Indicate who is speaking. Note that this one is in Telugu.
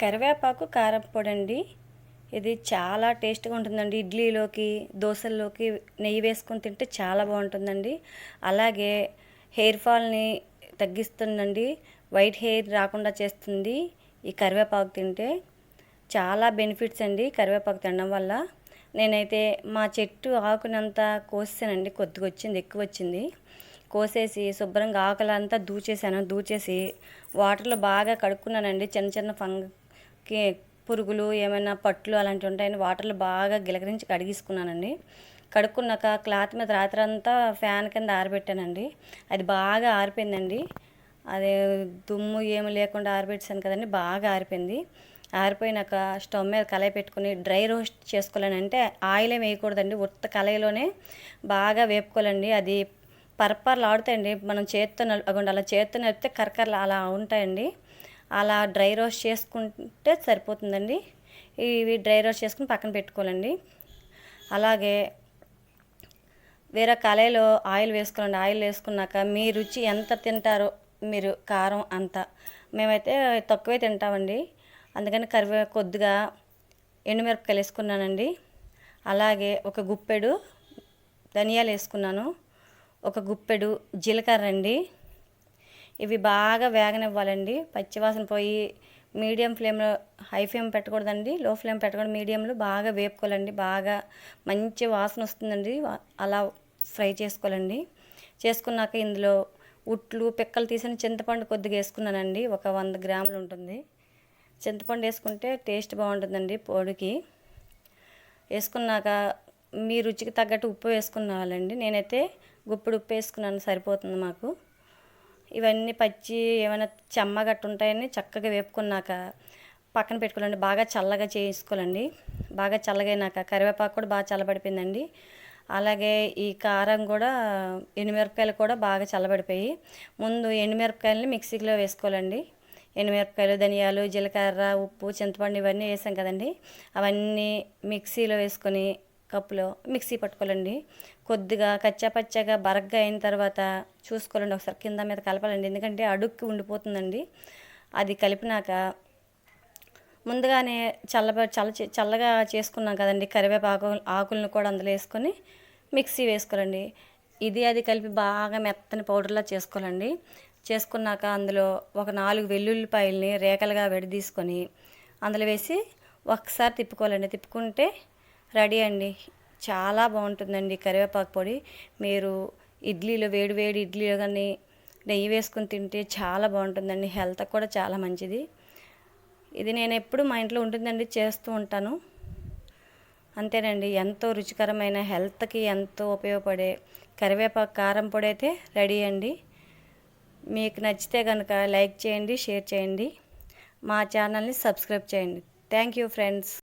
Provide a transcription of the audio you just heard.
Speaker 1: కరివేపాకు కారం పొడి అండి ఇది చాలా టేస్ట్గా ఉంటుందండి. ఇడ్లీలోకి దోశల్లోకి నెయ్యి వేసుకొని తింటే చాలా బాగుంటుందండి. అలాగే హెయిర్ ఫాల్ని తగ్గిస్తుందండి. వైట్ హెయిర్ రాకుండా చేస్తుంది ఈ కరివేపాకు తింటే. చాలా బెనిఫిట్స్ అండి కరివేపాకు తినడం వల్ల. నేనైతే మా చెట్టు ఆకునంతా కోసానండి కొద్దిగా వచ్చింది ఎక్కువ వచ్చింది కోసేసి శుభ్రంగా ఆకులంతా దూచేసాను దూచేసి వాటర్లో బాగా కడుక్కున్నానండి. చిన్న చిన్న ఫంగకి పురుగులు ఏమైనా పట్లు అలాంటివి ఉంటాయని వాటర్లో బాగా గిలకరించి కడిగేసుకున్నానండి. కడుక్కున్నాక క్లాత్ మీద రాత్రి అంతా ఫ్యాన్ కింద ఆరబెట్టానండి. అది బాగా ఆరిపోయిందండి. అదే దుమ్ము ఏమి లేకుండా ఆరబెట్టాను కదండి బాగా ఆరిపోయింది. ఆరిపోయినాక స్టవ్ మీద కళాయి పెట్టుకుని డ్రై రోస్ట్ చేసుకోవాలని అంటే ఆయిల్ ఏమి వేయకూడదండి. ఉత్త కళాయిలోనే బాగా వేపుకోవాలండి. అది పరపర్లు ఆడుతాయండి మనం చేత్తో నలుగుండి అలా చేత్తో నలిపితే కరకరలు అలా ఉంటాయండి. అలా డ్రై రోస్ట్ చేసుకుంటే సరిపోతుందండి. ఇవి డ్రై రోస్ట్ చేసుకుని పక్కన పెట్టుకోవాలండి. అలాగే వేరే కళాయిలో ఆయిల్ వేసుకోవాలండి. ఆయిల్ వేసుకున్నాక మీ రుచి ఎంత తింటారో మీరు కారం అంత. మేమైతే తక్కువే తింటామండి. అందుకని కరివే కొద్దిగా ఎండుమిరపకాయలు వేసుకున్నానండి. అలాగే ఒక గుప్పెడు ధనియాలు వేసుకున్నాను. ఒక గుప్పెడు జీలకర్ర అండి ఇవి బాగా వేగనివ్వాలండి. పచ్చివాసన పోయి మీడియం ఫ్లేమ్లో హై ఫ్లేమ్ పెట్టకూడదండి. లో ఫ్లేమ్ పెట్టకూడదు మీడియంలో బాగా వేపుకోవాలండి. బాగా మంచి వాసన వస్తుందండి. అలా ఫ్రై చేసుకోవాలండి. చేసుకున్నాక ఇందులో ఉట్లు పిక్కలు తీసిన చింతపండు కొద్దిగా వేసుకున్నానండి. ఒక వంద గ్రాములు ఉంటుంది. చింతపండు వేసుకుంటే టేస్ట్ బాగుంటుందండి పొడికి. వేసుకున్నాక మీ రుచికి తగ్గట్టు ఉప్పు వేసుకున్నావాలండి నేనైతే గుప్పుడు ఉప్పు వేసుకున్నాను సరిపోతుంది మాకు. ఇవన్నీ పచ్చి ఏమైనా చెమ్మ గట్టు ఉంటాయని చక్కగా వేపుకున్నాక పక్కన పెట్టుకోవాలండి. బాగా చల్లగా చేసుకోవాలండి. బాగా చల్లగైనాక కరివేపాకు కూడా బాగా చల్లబడిపోయిందండి. అలాగే ఈ కారం కూడా ఎండుమిరపకాయలు కూడా బాగా చల్లబడిపోయి ముందు ఎండుమిరపకాయలని మిక్సీలో వేసుకోవాలండి. ఎండుమిరపకాయలు ధనియాలు జీలకర్ర ఉప్పు చింతపండు ఇవన్నీ వేసాం కదండి. అవన్నీ మిక్సీలో వేసుకొని కప్పులో మిక్సీ పట్టుకోవాలండి. కొద్దిగా కచ్చాపచ్చగా బరగ్గా అయిన తర్వాత చూసుకోవాలండి. ఒకసారి కింద మీద కలపాలండి. ఎందుకంటే అడుక్కి ఉండిపోతుందండి. అది కలిపినాక ముందుగానే చల్ల చల్ల చల్లగా చేసుకున్నాం కదండి. కరివేపాకు ఆకులను కూడా అందులో వేసుకొని మిక్సీ వేసుకోవాలండి. ఇది అది కలిపి బాగా మెత్తని పౌడర్లా చేసుకోవాలండి. చేసుకున్నాక అందులో ఒక నాలుగు వెల్లుల్లిపాయలని రేఖలుగా విడదీసుకొని అందులో వేసి ఒకసారి తిప్పుకోవాలండి. తిప్పుకుంటే రెడీ అండి. చాలా బాగుంటుందండి కరివేపాకు పొడి. మీరు ఇడ్లీలో వేడి వేడి ఇడ్లీలో కానీ నెయ్యి వేసుకుని తింటే చాలా బాగుంటుందండి. హెల్త్ కూడా చాలా మంచిది. ఇది నేను ఎప్పుడు మా ఇంట్లో ఉంటుందండి చేస్తూ ఉంటాను. అంతేనండి. ఎంతో రుచికరమైన హెల్త్కి ఎంతో ఉపయోగపడే కరివేపాకు కారం పొడి అయితే రెడీ అండి. మీకు నచ్చితే కనుక లైక్ చేయండి షేర్ చేయండి. మా ఛానల్ని సబ్స్క్రైబ్ చేయండి. Thank you friends.